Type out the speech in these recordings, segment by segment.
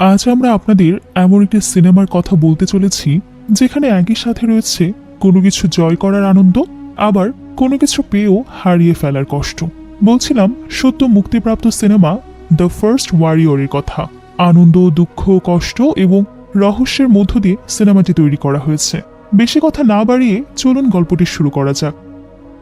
আজ আমরা আপনাদের এমন একটি সিনেমার কথা বলতে চলেছি, যেখানে একই সাথে রয়েছে কোনো কিছু জয় করার আনন্দ, আবার কোনো কিছু পেয়েও হারিয়ে ফেলার কষ্ট। বলছিলাম, সত্য মুক্তিপ্রাপ্ত সিনেমা দ্য ফার্স্ট ওয়ারিয়রের কথা। আনন্দ, দুঃখ, কষ্ট এবং রহস্যের মধ্য দিয়ে সিনেমাটি তৈরি করা হয়েছে। বেশি কথা না বাড়িয়ে চলুন গল্পটি শুরু করা যাক।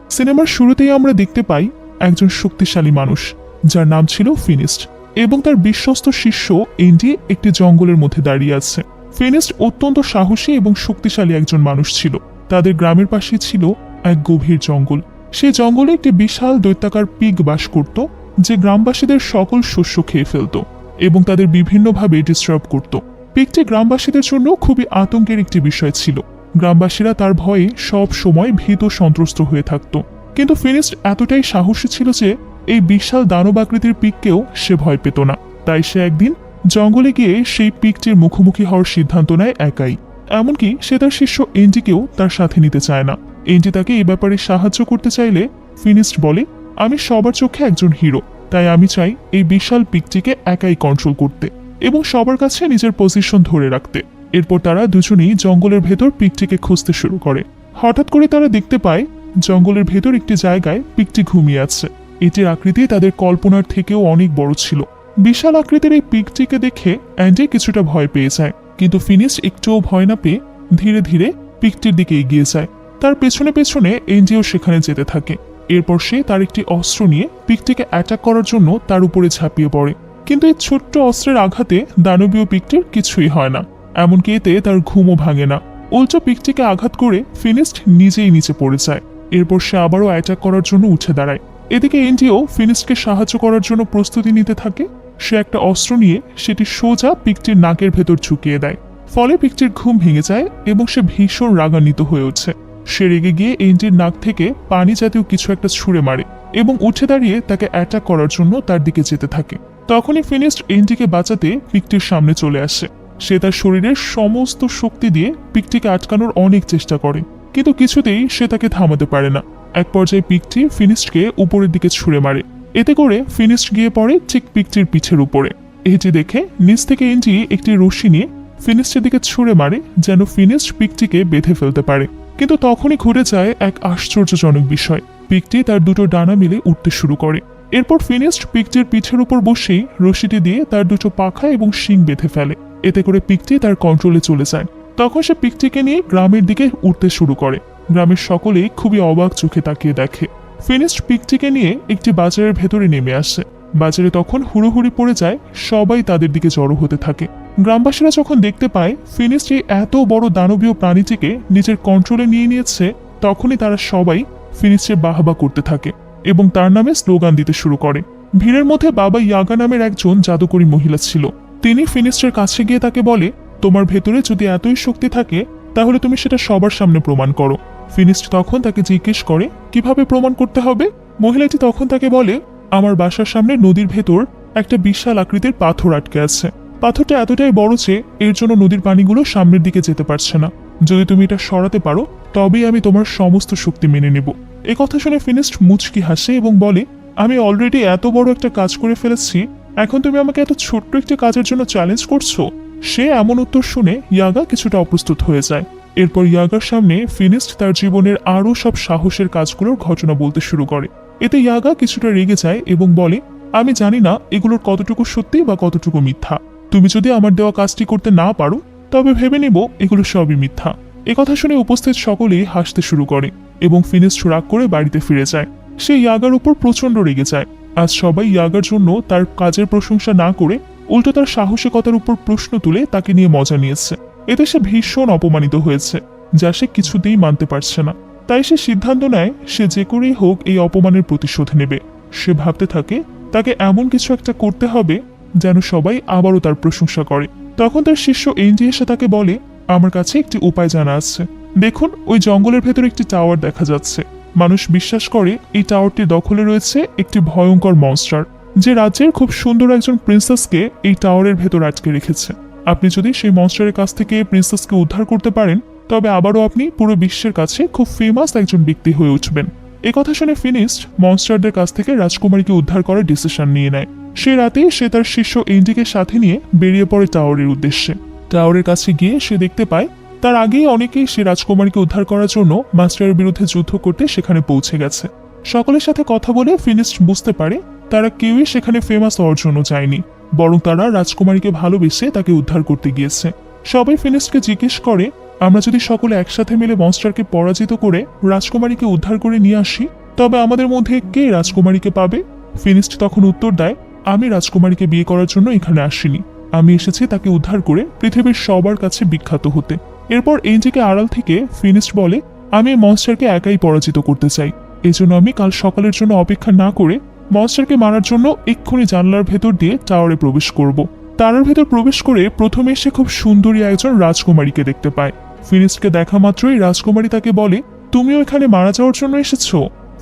সিনেমার শুরুতেই আমরা দেখতে পাই একজন শক্তিশালী মানুষ, যার নাম ছিল ফিনিস্ট। এবং তার বিশ্বস্ত শিষ্য এন্ডি একটি জঙ্গলের মধ্যে দাঁড়িয়ে আছে। ফিনিস্ট অত্যন্ত সাহসী এবং শক্তিশালী একজন মানুষ ছিল। তাদের গ্রামের পাশে ছিল এক গভীর জঙ্গল। সেই জঙ্গলে একটি বিশাল দৈত্যাকার পিগ বাস করত, যে গ্রামবাসীদের সকল শস্য খেয়ে ফেলত এবং তাদের বিভিন্নভাবে ডিস্টার্ব করত। পিকটি গ্রামবাসীদের জন্য খুবই আতঙ্কের একটি বিষয় ছিল। গ্রামবাসীরা তার ভয়ে সব সময় ভীত সন্ত্রস্ত হয়ে থাকত। কিন্তু ফিনিস্ট এতটাই সাহসী ছিল যে এই বিশাল দানবাকৃতির পিককেও সে ভয় পেত না। তাই সে একদিন জঙ্গলে গিয়ে সেই পিকটির মুখোমুখি হওয়ার সিদ্ধান্ত নেয় একাই। এমনকি সে তার শিষ্য এনজিকেও তার সাথে নিতে চায় না। এনজি তাকে এ ব্যাপারে সাহায্য করতে চাইলে ফিনিস্ট বলে, আমি সবার চোখে একজন হিরো, তাই আমি চাই এই বিশাল পিকটিকে একাই কন্ট্রোল করতে এবং সবার কাছে নিজের পজিশন ধরে রাখতে। এরপর তারা দুজনেই জঙ্গলের ভেতর পিকটিকে খুঁজতে শুরু করে। হঠাৎ করে তারা দেখতে পায়, জঙ্গলের ভেতর একটি জায়গায় পিকটি ঘুমিয়ে আছে। এটির আকৃতি তাদের কল্পনার থেকেও অনেক বড় ছিল। বিশাল আকৃতির এই পিকটিকে দেখে অ্যান্ডি কিছুটা ভয় পেয়ে যায়, কিন্তু ফিনিশ একটুও ভয় না পেয়ে ধীরে ধীরে পিকটির দিকে এগিয়ে যায়। তার পেছনে পেছনে এনজিও সেখানে যেতে থাকে। এরপর সে তার একটি অস্ত্র নিয়ে পিকটিকে অ্যাটাক করার জন্য তার উপরে ঝাঁপিয়ে পড়ে। কিন্তু এই ছোট্ট অস্ত্রের আঘাতে দানবীয় পিকটির কিছুই হয় না, এমনকি এতে তার ঘুমও ভাঙে না। উল্টো পিকটিকে আঘাত করে ফিনিস্ট নিজেই নিচে পড়ে যায়। এরপর সে আবারও অ্যাটাক করার জন্য উঠে দাঁড়ায়। এদিকে এনজিও ফিনিস্টকে সাহায্য করার জন্য প্রস্তুতি নিতে থাকে। সে একটা অস্ত্র নিয়ে সেটি সোজা পিকটির নাকের ভেতর ঝুঁকিয়ে দেয়। ফলে পিকটির ঘুম ভেঙে যায় এবং সে ভীষণ রাগান্বিত হয়ে ওঠে সে রেগে গিয়ে এনজির নাক থেকে পানি জাতীয় কিছু একটা ছুঁড়ে মারে এবং উঠে দাঁড়িয়ে তাকে অ্যাটাক করার জন্য তার দিকে যেতে থাকে। তখনই ফিনিস্ট এনজিকে বাঁচাতে পিকটির সামনে চলে আসে। সে তার শরীরের সমস্ত শক্তি দিয়ে পিকটিকে আটকানোর অনেক চেষ্টা করে, কিন্তু কিছুতেই সে তাকে থামাতে পারে না। এক পর্যায়ে পিকটি ফিনিস্টকে উপরের দিকে ছুঁড়ে মারে। এতে করে ফিনিস্ট গিয়ে পড়ে ঠিক পিকটির পিঠের উপরে। এটি দেখে নিচ থেকে এনজি একটি রশি নিয়ে ফিনিস্টের দিকে ছুঁড়ে মারে যেন ফিনিস্ট পিকটিকে বেঁধে ফেলতে পারে। কিন্তু তখনই ঘটে যায় এক আশ্চর্যজনক বিষয়। পিকটি তার দুটো ডানা মিলে উঠতে শুরু করে। এরপর ফিনিস্ট পিকটির পিঠের উপর বসেই রশিটি দিয়ে তার দুটো পাখা এবং শিং বেঁধে ফেলে। এতে করে পিকটি তার কন্ট্রোলে চলে যায়। তখন সে পিকটিকে নিয়ে গ্রামের দিকে উঠতে শুরু করে। গ্রামের সকলেই খুবই অবাক চোখে তাকিয়ে দেখে। ফিনিস্ট পিকটিকে নিয়ে একটি বাজারের ভেতরে নেমে আসে। বাজারে তখন হুড়োহুড়ি পড়ে যায়, সবাই তাদের দিকে জড়ো হতে থাকে। গ্রামবাসীরা যখন দেখতে পায় ফিনিস্ট এই এত বড় দানবীয় প্রাণীটিকে নিজের কন্ট্রোলে নিয়ে নিয়েছে, তখনই তারা সবাই ফিনিস্টের বাহবা করতে থাকে এবং তার নামে স্লোগান দিতে শুরু করে। ভিড়ের মধ্যে বাবা ইয়াগা নামের একজন জাদুকরী মহিলা ছিল। তিনি ফিনিস্টের কাছে গিয়ে তাকে বলে, তোমার ভেতরে যদি এতই শক্তি থাকে, তাহলে তুমি সেটা সবার সামনে প্রমাণ করো। ফিনিস্ট তখন তাকে জিজ্ঞেস করে, কীভাবে প্রমাণ করতে হবে? মহিলাটি তখন তাকে বলে, আমার বাসার সামনে নদীর ভেতর একটা বিশাল আকৃতির পাথর আটকে আছে। পাথরটা এতটাই বড় যে এর জন্য নদীর পানিগুলো সামনের দিকে যেতে পারছে না। যদি তুমি এটা সরাতে পারো, তবেই আমি তোমার সমস্ত শক্তি মেনে নেব। এ কথা শুনে ফিনিস্ট মুচকি হাসে এবং বলে, আমি অলরেডি এত বড় একটা কাজ করে ফেলেছি। এখন তুমি আমাকে এত ছোট্ট একটা কাজের জন্য চ্যালেঞ্জ করছ? সে এমন উত্তর শুনে ইয়াগা কিছুটা অপ্রস্তুত হয়ে যায়। এরপর ইয়াগার সামনে ফিনিস্ট তার জীবনের আরও সব সাহসের কাজগুলোর ঘটনা বলতে শুরু করে। এতে ইয়াগা কিছুটা রেগে যায় এবং বলে, আমি জানি না এগুলোর কতটুকু সত্যি বা কতটুকু মিথ্যা। তুমি যদি আমার দেওয়া কাজটি করতে না পারো, তবে ভেবে নেব এগুলো সবই মিথ্যা। কথা শুনে উপস্থিত সকলেই হাসতে শুরু করে এবং ফিনিস্ট রাগ করে বাড়িতে ফিরে যায়। সে ইয়াগার উপর প্রচণ্ড রেগে যায়। আজ সবাই ইয়াগার জন্য তার কাজের প্রশংসা না করে উল্টো তার সাহসিকতার উপর প্রশ্ন তুলে তাকে নিয়ে মজা নিয়েছে। এতে সে ভীষণ অপমানিত হয়েছে, যা সে কিছুতেই মানতে পারছে না। তাই সে সিদ্ধান্ত নেয়, সে যে করেই হোক এই অপমানের প্রতিশোধ নেবে। সে ভাবতে থাকে, তাকে এমন কিছু একটা করতে হবে, যেন সবাই আবারও তার প্রশংসা করে। তখন তার শিষ্য এনজি এসে তাকে বলে, আমার কাছে একটি উপায় জানা আছে। দেখুন, ওই জঙ্গলের ভেতর একটি টাওয়ার দেখা যাচ্ছে। মানুষ বিশ্বাস করে, এই টাওয়ারটি দখলে রয়েছে একটি ভয়ঙ্কর মনস্টার, যে রাজ্যের খুব সুন্দর একজন প্রিন্সেসকে এই টাওয়ারের ভেতর আটকে রেখেছে। আপনি যদি সেই মনস্টারের কাছ থেকে প্রিন্সেসকে উদ্ধার করতে পারেন, তবে আবারও আপনি পুরো বিশ্বের কাছে খুব ফেমাস একজন ব্যক্তি হয়ে উঠবেন। এ কথা শুনে ফিনিস্ট মনস্টারদের কাছ থেকে রাজকুমারীকে উদ্ধার করার ডিসিশন নিয়ে নেয়। সে রাতে সে তার শিষ্য এন্ডিকে সাথে নিয়ে বেরিয়ে পড়ে টাওয়ারের উদ্দেশ্যে। টাওয়ারের কাছে গিয়ে সে দেখতে পায়, তার আগেই অনেকেই সে রাজকুমারীকে উদ্ধার করার জন্য মাস্টারের বিরুদ্ধে যুদ্ধ করতে সেখানে পৌঁছে গেছে। সকলের সাথে কথা বলে ফিনিস্ট বুঝতে পারে, তারা কেউই সেখানে ফেমাস হওয়ার জন্য যায়নি বরং তারা রাজকুমারীকে ভালোবেসে তাকে উদ্ধার করতে গিয়েছে। সবাই ফিনিস্টকে জিজ্ঞেস করে, আমরা যদি সকলে একসাথে মিলে মনস্টারকে পরাজিত করে রাজকুমারীকে উদ্ধার করে নিয়ে আসি, তবে আমাদের মধ্যে কে রাজকুমারীকে পাবে? ফিনিস্ট তখন উত্তর দেয়, আমি রাজকুমারীকে বিয়ে করার জন্য এখানে আসিনি। আমি এসেছি তাকে উদ্ধার করে পৃথিবীর সবার কাছে বিখ্যাত হতে। এরপর এনজিকে আড়াল থেকে ফিনিস্ট বলে, আমি মনস্টারকে একাই পরাজিত করতে চাই। এজন্য আমি কাল সকালের জন্য অপেক্ষা না করে মনস্টারকে মারার জন্য এক্ষুনি জানলার ভেতর দিয়ে টাওয়ারে প্রবেশ করব। তারার ভেতর প্রবেশ করে প্রথমে সে খুব সুন্দরী একজন রাজকুমারীকে দেখতে পায়। ফিনিস্টকে দেখা মাত্রই রাজকুমারী তাকে বলে, তুমিও এখানে মারা যাওয়ার জন্য এসেছ?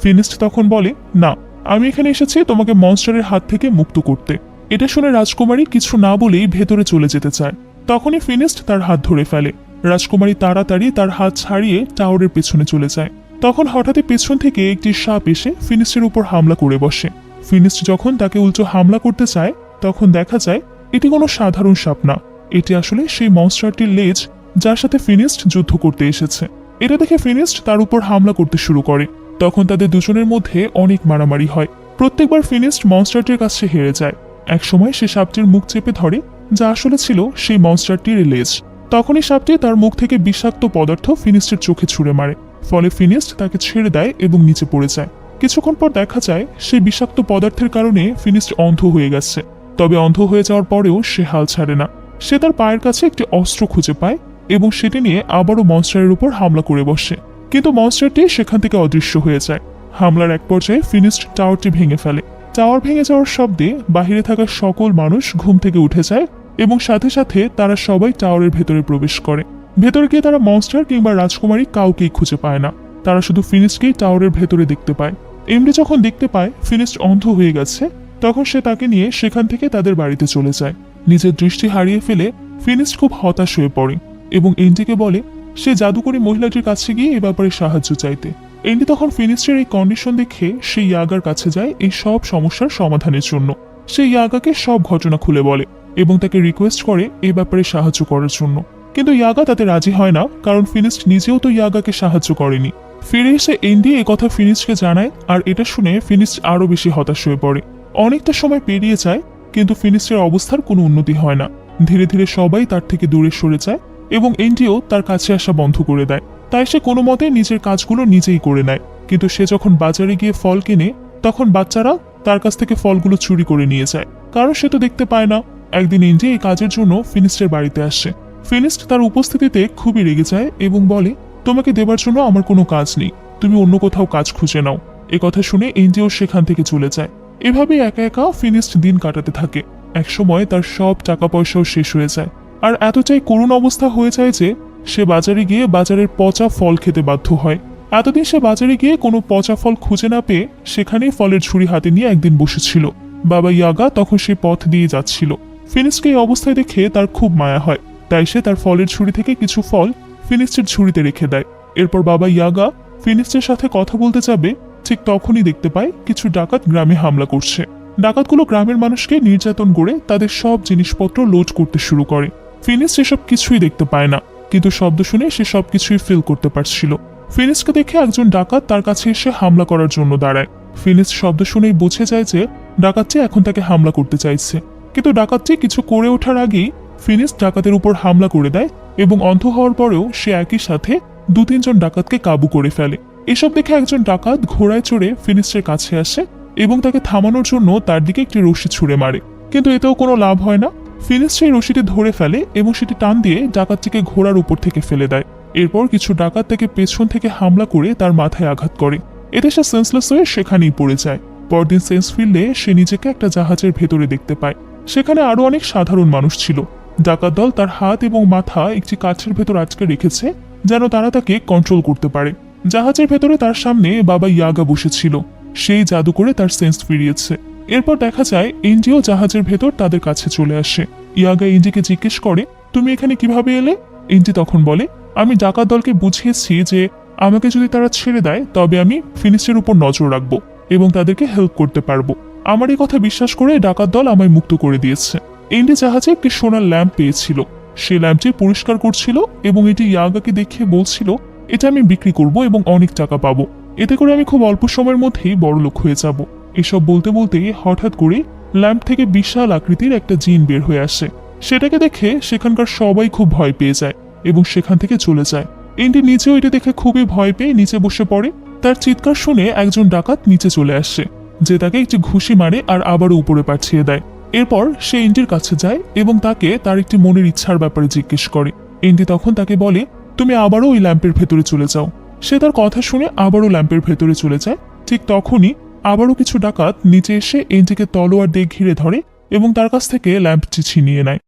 ফিনিস্ট তখন বলে, না, আমি এখানে এসেছি তোমাকে মনস্টারের হাত থেকে মুক্ত করতে। এটা শুনে রাজকুমারী কিছু না বলেই ভেতরে চলে যেতে চায়। তখনই ফিনিস্ট তার হাত ধরে ফেলে। রাজকুমারী তাড়াতাড়ি তার হাত ছাড়িয়ে টাওয়ারের পেছনে চলে যায়। তখন হঠাৎই পেছন থেকে একটি সাপ এসে ফিনিস্টের উপর হামলা করে বসে। ফিনিস্ট যখন তাকে উল্টো হামলা করতে চায়, তখন দেখা যায় এটি কোনো সাধারণ সাপ না। এটি আসলে সেই মনস্টারটির লেজ যার সাথে ফিনিস্ট যুদ্ধ করতে এসেছে। এটা দেখে ফিনিস্ট তার উপর হামলা করতে শুরু করে। তখন তাদের দুজনের মধ্যে অনেক মারামারি হয়। প্রত্যেকবার ফিনিস্ট মনস্টারটির কাছে হেরে যায়। একসময় সে সাপটির মুখ চেপে ধরে, যা আসলে ছিল সেই মনস্টারটির লেজ। তখনই সাপটি তার মুখ থেকে বিষাক্ত পদার্থ ফিনিস্টের চোখে ছুঁড়ে মারে। ফলে ফিনিস্ট তাকে ছেড়ে দেয় এবং নিচে পড়ে যায়। কিছুক্ষণ পর দেখা যায় সেই বিষাক্ত পদার্থের কারণে ফিনিস্ট অন্ধ হয়ে গেছে। তবে অন্ধ হয়ে যাওয়ার পরেও সে হাল ছাড়ে না। সে তার পায়ের কাছে একটি অস্ত্র খুঁজে পায় এবং সেটি নিয়ে আবারও মনস্টারের উপর হামলা করে বসে। কিন্তু মনস্টারটি সেখান থেকে অদৃশ্য হয়ে যায়। হামলার এক পর্যায়ে ফিনিস্ট টাওয়ারটি ভেঙে ফেলে। টাওয়ার ভেঙে যাওয়ার শব্দে বাহিরে থাকা সকল মানুষ ঘুম থেকে উঠে যায় এবং সাথে সাথে তারা সবাই টাওয়ারের ভেতরে প্রবেশ করে। ভেতরে গিয়ে তারা মনস্টার কিংবা রাজকুমারী কাউকেই খুঁজে পায় না। তারা শুধু ফিনিস্টকেই টাওয়ারের ভেতরে দেখতে পায়। এমডি যখন দেখতে পায় ফিনিস্ট অন্ধ হয়ে গেছে, তখন সে তাকে নিয়ে সেখান থেকে তাদের বাড়িতে চলে যায়। নিজের দৃষ্টি হারিয়ে ফেলে ফিনিস্ট খুব হতাশ হয়ে পড়ে এবং এন্ডিকে বলে, সে জাদুকরী মহিলাটির কাছে গিয়ে এ ব্যাপারে সাহায্য চাইতে। এন্ডি তখন ফিনিস্টের এই কন্ডিশন দেখে সে ইয়াগার কাছে যায় এই সব সমস্যার সমাধানের জন্য। সে ইয়াগাকে সব ঘটনা খুলে বলে এবং তাকে রিকোয়েস্ট করে এ ব্যাপারে সাহায্য করার জন্য। কিন্তু ইয়াগা তাতে রাজি হয় না, কারণ ফিনিস্ট নিজেও তো ইয়াগাকে সাহায্য করেনি। ফিরে এসে এন্ডি এ কথা ফিনিস্টকে জানায়, আর এটা শুনে ফিনিস্ট আরও বেশি হতাশ হয়ে পড়ে। অনেকটা সময় পেরিয়ে যায়, কিন্তু ফিনিস্টের অবস্থার কোনো উন্নতি হয় না। ধীরে ধীরে সবাই তার থেকে দূরে সরে যায়, এবং এন্ডিও তার কাছে আসা বন্ধ করে দেয়। তাই সে কোনো মতে নিজের কাজগুলো নিজেই করে নেয়, কিন্তু সে যখন বাজারে গিয়ে ফল কেনে, তখন বাচ্চারা তার কাছ থেকে ফলগুলো চুরি করে নিয়ে যায়। কারণ সে তো দেখতে পায় না, একদিন এন্ডি এই কাজের জন্য ফিনিস্টের বাড়িতে আসে ফিনিস্ট তার উপস্থিতিতে খুবই রেগে যায় এবং বলে, তোমাকে দেবার জন্য আমার কোনো কাজ নেই। তুমি অন্য কোথাও কাজ খুঁজে নাও। এ কথা শুনে এনজিও সেখান থেকে চলে যায়। এভাবেই একা একা ফিনিস্ট দিন কাটাতে থাকে। একসময় তার সব টাকা পয়সাও শেষ হয়ে যায়। আর এতটাই করুণ অবস্থা হয়ে যায় যে, সে বাজারে গিয়ে বাজারের পচা ফল খেতে বাধ্য হয়। এতদিন সে বাজারে গিয়ে কোনো পচা ফল খুঁজে না পেয়ে সেখানেই ফলের ঝুড়ি হাতে নিয়ে একদিন বসেছিল। বাবা ইয়াগা তখন সে পথ দিয়ে যাচ্ছিল। ফিনিস্টকে এই অবস্থায় দেখে তার খুব মায়া হয়। তাই সে তার ফলের ঝুড়ি থেকে কিছু ফল ফিনিস্টের ঝুড়িতে রেখে দেয়। এরপর বাবা ইয়াগা ফিনিস্টের সাথে কথা বলতে যাবে, ঠিক তখনই দেখতে পায় কিছু ডাকাত গ্রামে হামলা করছে। ডাকাতগুলো গ্রামের মানুষকে নির্যাতন করে তাদের সব জিনিসপত্র লোড করতে শুরু করে। ফিনিস্ট এসব কিছুই দেখতে পায় না, কিন্তু শব্দ শুনে সে সব কিছুই ফিল করতে পারছিল। ফিনিস্টকে দেখে একজন ডাকাত তার কাছে এসে হামলা করার জন্য দাঁড়ায়। ফিনিস্ট শব্দ শুনেই বুঝে যায় যে ডাকাতটি এখন তাকে হামলা করতে চাইছে। কিন্তু ডাকাতটি কিছু করে ওঠার আগেই ফিনিস ডাকাতের উপর হামলা করে দেয় এবং অন্ধ হওয়ার পরেও সে একই সাথে দু তিনজন ডাকাতকে কাবু করে ফেলে। এসব দেখে একজন ডাকাত ঘোড়ায় চড়ে ফিনিস্টের কাছে আসে এবং তাকে থামানোর জন্য তার দিকে একটি রশি ছুঁড়ে মারে। কিন্তু এতেও কোনো লাভ হয় না। ফিনিস সেই রশিটি ধরে ফেলে এবং সেটি টান দিয়ে ডাকাতটিকে ঘোড়ার উপর থেকে ফেলে দেয়। এরপর কিছু ডাকাত তাকে পেছন থেকে হামলা করে তার মাথায় আঘাত করে। এতে সে সেন্সলেস হয়ে সেখানেই পড়ে যায়। পরদিন সেন্স ফিরলে সে নিজেকে একটা জাহাজের ভেতরে দেখতে পায়। সেখানে আরও অনেক সাধারণ মানুষ ছিল। ডাকাত দল তার হাত এবং মাথা একটি কাছের ভেতর আটকে রেখেছে, যেন তারা তাকে কন্ট্রোল করতে পারে। জাহাজের ভেতরে তার সামনে বাবা ইয়াগা বসেছিল। সেই জাদু করে তার সেন্স ফিরিয়েছে। এরপর দেখা যায়, এনজিও জাহাজের ভেতর তাদের কাছে চলে আসে। ইয়াগা এনজিকে জিজ্ঞেস করে, তুমি এখানে কীভাবে এলে? এনজি তখন বলে, আমি ডাকাত দলকে বুঝিয়েছি যে আমাকে যদি তারা ছেড়ে দেয়, তবে আমি ফিনিশের উপর নজর রাখব এবং তাদেরকে হেল্প করতে পারব। আমার এই কথা বিশ্বাস করে ডাকাত দল আমায় মুক্ত করে দিয়েছে। এন্ডি জাহাজে একটি সোনার ল্যাম্প পেয়েছিল। সে ল্যাম্পটি পরিষ্কার করছিল এবং এটি ইয়াগাকে দেখে বলছিল, এটা আমি বিক্রি করব এবং অনেক টাকা পাবো। এতে করে আমি খুব অল্প সময়ের মধ্যেই বড়লোক হয়ে যাব। এসব বলতে বলতে হঠাৎ করে ল্যাম্প থেকে বিশাল আকৃতির একটা জিন বের হয়ে আসে। সেটাকে দেখে সেখানকার সবাই খুব ভয় পেয়ে যায় এবং সেখান থেকে চলে যায়। এন্ডি নিচেও এটা দেখে খুবই ভয় পেয়ে নিচে বসে পড়ে। তার চিৎকার শুনে একজন ডাকাত নিচে চলে আসে, যে তাকে একটি ঘুষি মারে আর আবারও উপরে পাঠিয়ে দেয়। এরপর সে এন্ডির কাছে যায় এবং তাকে তার একটি মনের ইচ্ছার ব্যাপারে জিজ্ঞেস করে। এন্ডি তখন তাকে বলে, তুমি আবারও ওই ল্যাম্পের ভেতরে চলে যাও। সে তার কথা শুনে আবারও ল্যাম্পের ভেতরে চলে যায়। ঠিক তখনই আবারও কিছু ডাকাত নিচে এসে এন্ডিকে তলোয়ার দিয়ে ঘিরে ধরে এবং তার কাছ থেকে ল্যাম্পটি ছিনিয়ে নেয়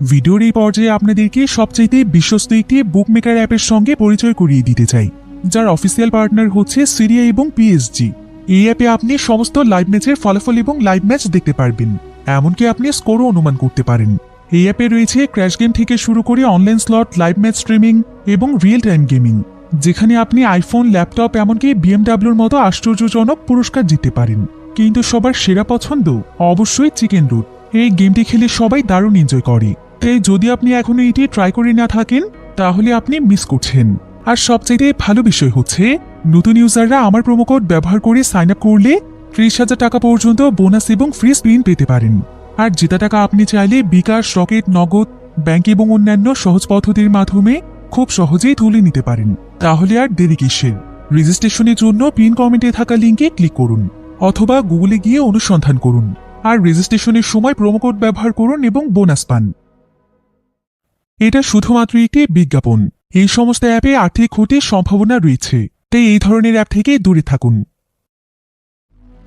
ভিডিওর এই পর্যায়ে আপনাদেরকে সবচাইতে বিশ্বস্ত একটি বুকমেকার অ্যাপের সঙ্গে পরিচয় করিয়ে দিতে চাই, যার অফিসিয়াল পার্টনার হচ্ছে সিরিয়া এবং পিএসজি এই অ্যাপে আপনি সমস্ত লাইভ ম্যাচের ফলাফল এবং লাইভ ম্যাচ দেখতে পারবেন। এমনকি আপনি স্কোরও অনুমান করতে পারেন। এই অ্যাপে রয়েছে ক্র্যাশ গেম থেকে শুরু করে online slot live match streaming এবং রিয়েল টাইম গেমিং যেখানে আপনি আইফোন ল্যাপটপ এমনকি বিএমডাব্লিউর মতো আশ্চর্যজনক পুরস্কার জিততে পারেন। কিন্তু সবার সেরা পছন্দ অবশ্যই চিকেন রুট এই গেমটি খেলে সবাই দারুণ এনজয় করে। তাই যদি আপনি এখনও এটি ট্রাই করে না থাকেন, তাহলে আপনি মিস করছেন। আর সবচাইতে ভালো বিষয় হচ্ছে, নতুন ইউজাররা আমার প্রোমোকোড ব্যবহার করে সাইন আপ করলে ত্রিশ হাজার টাকা পর্যন্ত বোনাস এবং ফ্রি স্পিন পেতে পারেন। আর জেতা টাকা আপনি চাইলে বিকাশ, রকেট, নগদ ব্যাংক এবং অন্যান্য সহজ পদ্ধতির মাধ্যমে খুব সহজেই তুলে নিতে পারেন। তাহলে আর দেরি কিসের? রেজিস্ট্রেশনের জন্য পিন কমেন্টে থাকা লিঙ্কে ক্লিক করুন, অথবা গুগলে গিয়ে অনুসন্ধান করুন। আর রেজিস্ট্রেশনের সময় প্রোমোকোড ব্যবহার করুন এবং বোনাস পান। এটা শুধুমাত্র একটি বিজ্ঞাপন। এই সমস্ত অ্যাপে আর্থিক ক্ষতির সম্ভাবনা রয়েছে, তাই এই ধরনের অ্যাপ থেকে দূরে থাকুন।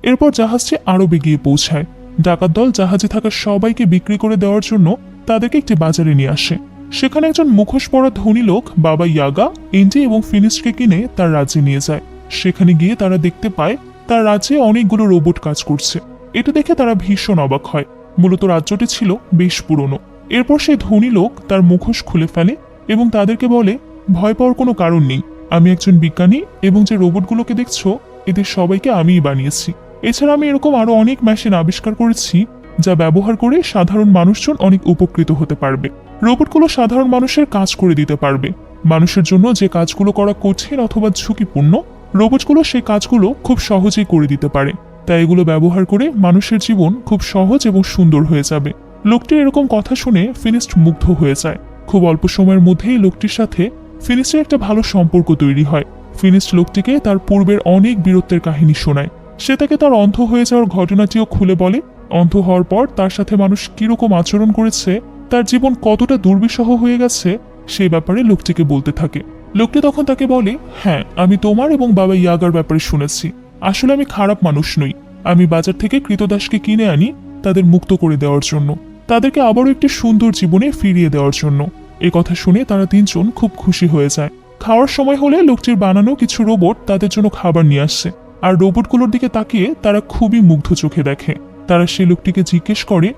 এরপর জাহাজটি আরও বেগিয়ে পৌঁছায়। ডাকাত দল জাহাজে থাকা সবাইকে বিক্রি করে দেওয়ার জন্য তাদেরকে একটি বাজারে নিয়ে আসে। সেখানে একজন মুখোশ পরা ধনী লোক, বাবা ইয়াগা এন্ডি এবং ফিনিশকে কিনে তার রাজ্যে নিয়ে যায়। সেখানে গিয়ে তারা দেখতে পায়, তার রাজ্যে অনেকগুলো রোবট কাজ করছে। এটা দেখে তারা ভীষণ অবাক হয়। মূলত রাজ্যটি ছিল বেশ পুরনো। এরপর সেই ধনী লোক তার মুখোশ খুলে ফেলে এবং তাদেরকে বলে, ভয় পাওয়ার কোনো কারণ নেই। আমি একজন বিজ্ঞানী এবং যে রোবটগুলোকে দেখছ, এদের সবাইকে আমিই বানিয়েছি। এছাড়া আমি এরকম আরও অনেক মেশিন আবিষ্কার করেছি, যা ব্যবহার করে সাধারণ মানুষজন অনেক উপকৃত হতে পারবে। রোবটগুলো সাধারণ মানুষের কাজ করে দিতে পারবে। মানুষের জন্য যে কাজগুলো করা কঠিন অথবা ঝুঁকিপূর্ণ, রোবটগুলো সেই কাজগুলো খুব সহজেই করে দিতে পারে। তাই এগুলো ব্যবহার করে মানুষের জীবন খুব সহজ এবং সুন্দর হয়ে যাবে। লোকটির এরকম কথা শুনে ফিনিস্ট মুগ্ধ হয়ে যায়। খুব অল্প সময়ের মধ্যেই লোকটির সাথে ফিনিস্টের একটা ভালো সম্পর্ক তৈরি হয়। ফিনিস্ট লোকটিকে তার পূর্বের অনেক বীরত্বের কাহিনী শোনায়। সে তাকে তার অন্ধ হয়ে যাওয়ার ঘটনাটিও খুলে বলে। অন্ধ হওয়ার পর তার সাথে মানুষ কীরকম আচরণ করেছে, তার জীবন কতটা দুর্বিষহ হয়ে গেছে, সেই ব্যাপারে লোকটিকে বলতে থাকে। লোকটি তখন তাকে বলে হ্যাঁ আমি তোমার এবং বাবা ইয়াগার ব্যাপারে শুনেছি। আসলে আমি খারাপ মানুষ নই। আমি বাজার থেকে কৃতদাসকে কিনে আনি, তাদের মুক্ত করে দেওয়ার জন্য। তাদেরকে আবারও একটি সুন্দর জীবনে ফিরিয়ে দেওয়ার জন্য। এ কথা শুনে তারা তিনজন খুব খুশি হয়ে যায়। খাওয়ার সময় হলে লোকটির বানানো কিছু রোবট তাদের জন্য খাবার নিয়ে আসছে আর রোবটগুলোর দিকে তাকিয়ে তারা খুবই মুগ্ধ চোখে দেখে। তারা সেই লোকটিকে জিজ্ঞেস করে